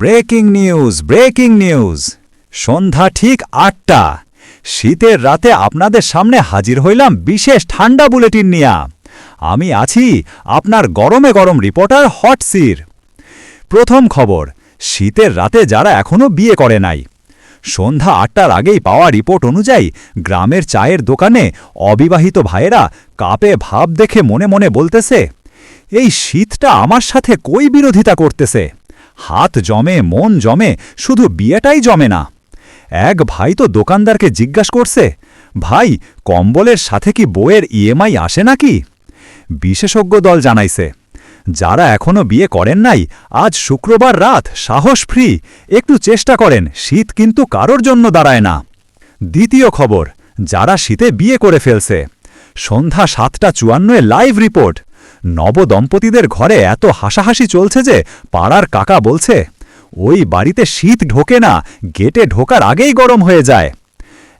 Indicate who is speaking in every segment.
Speaker 1: Breaking news breaking news. সন্ধ্যা ঠিক আটটা। শীতের রাতে আপনাদের সামনে হাজির হইলাম বিশেষ ঠান্ডা বুলেটিন নিয়া। আমি আছি আপনার গরমে গরম রিপোর্টার হট সির। প্রথম খবর, শীতের রাতে যারা এখনও বিয়ে করে নাই। সন্ধ্যা আটটার আগেই পাওয়া রিপোর্ট অনুযায়ী গ্রামের চায়ের দোকানে অবিবাহিত ভাইয়েরা কাপে ভাব দেখে মনে মনে বলতেছে, এই শীতটা আমার সাথে কই বিরোধিতা করতেছে? হাত জমে, মন জমে, শুধু বিয়েটাই জমে না। এক ভাই তো দোকানদারকে জিজ্ঞাস করছে, ভাই, কম্বলের সাথে কি বইয়ের ইএমআই আসে নাকি? বিশেষজ্ঞ দল জানাইছে, যারা এখনও বিয়ে করেন নাই, আজ শুক্রবার রাত সাহস ফ্রি, একটু চেষ্টা করেন, শীত কিন্তু কারোর জন্য দাঁড়ায় না। দ্বিতীয় খবর, যারা শীতে বিয়ে করে ফেলছে, সন্ধ্যা সাতটা চুয়ান্নয় লাইভ রিপোর্ট নবদম্পতিদের ঘরে এত হাসাহাসি চলছে যে পাড়ার কাকা বলছে, ওই বাড়িতে শীত ঢোকে না, গেটে ঢোকার আগেই গরম হয়ে যায়।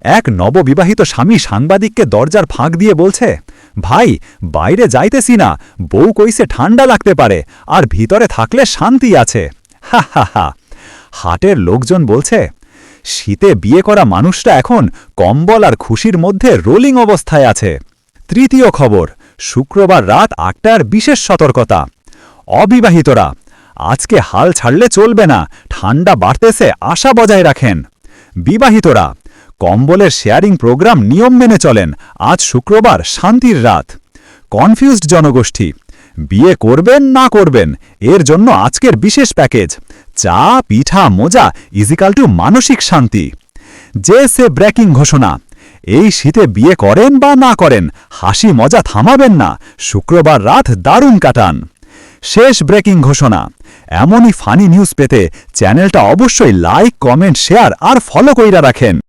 Speaker 1: এক নববিবাহিত স্বামী সাংবাদিককে দরজার ফাঁক দিয়ে বলছে, ভাই, বাইরে যাইতেছি না, বউ কইছে ঠান্ডা লাগতে পারে, আর ভিতরে থাকলে শান্তি আছে। হা হা হা। হাটের লোকজন বলছে, শীতে বিয়ে করা মানুষটা এখন কম্বল আর খুশির মধ্যে রোলিং অবস্থায় আছে। তৃতীয় খবর শুক্রবার রাত আটটার বিশেষ সতর্কতা। অবিবাহিতরা, আজকে হাল ছাড়লে চলবে না, ঠান্ডা বাড়তেছে আশা বজায় রাখেন। বিবাহিতরা, কম্বলের শেয়ারিং প্রোগ্রাম নিয়ম মেনে চলেন, আজ শুক্রবার শান্তির রাত। কনফিউজড জনগোষ্ঠী, বিয়ে করবেন না করবেন, এর জন্য আজকের বিশেষ প্যাকেজ, চা, পিঠা, মোজা ইজিকাল টু মানসিক শান্তি। যে সে ব্রেকিং ঘোষণা এই শীতে বিয়ে করেন বা না করেন, হাসি মজা থামাবেন না, শুক্রবার রাত দারুণ কাটান। শেষ ব্রেকিং ঘোষণা। এমনই ফানি নিউজ পেতে চ্যানেলটা অবশ্যই লাইক, কমেন্ট, শেয়ার আর ফলো কইরা রাখেন।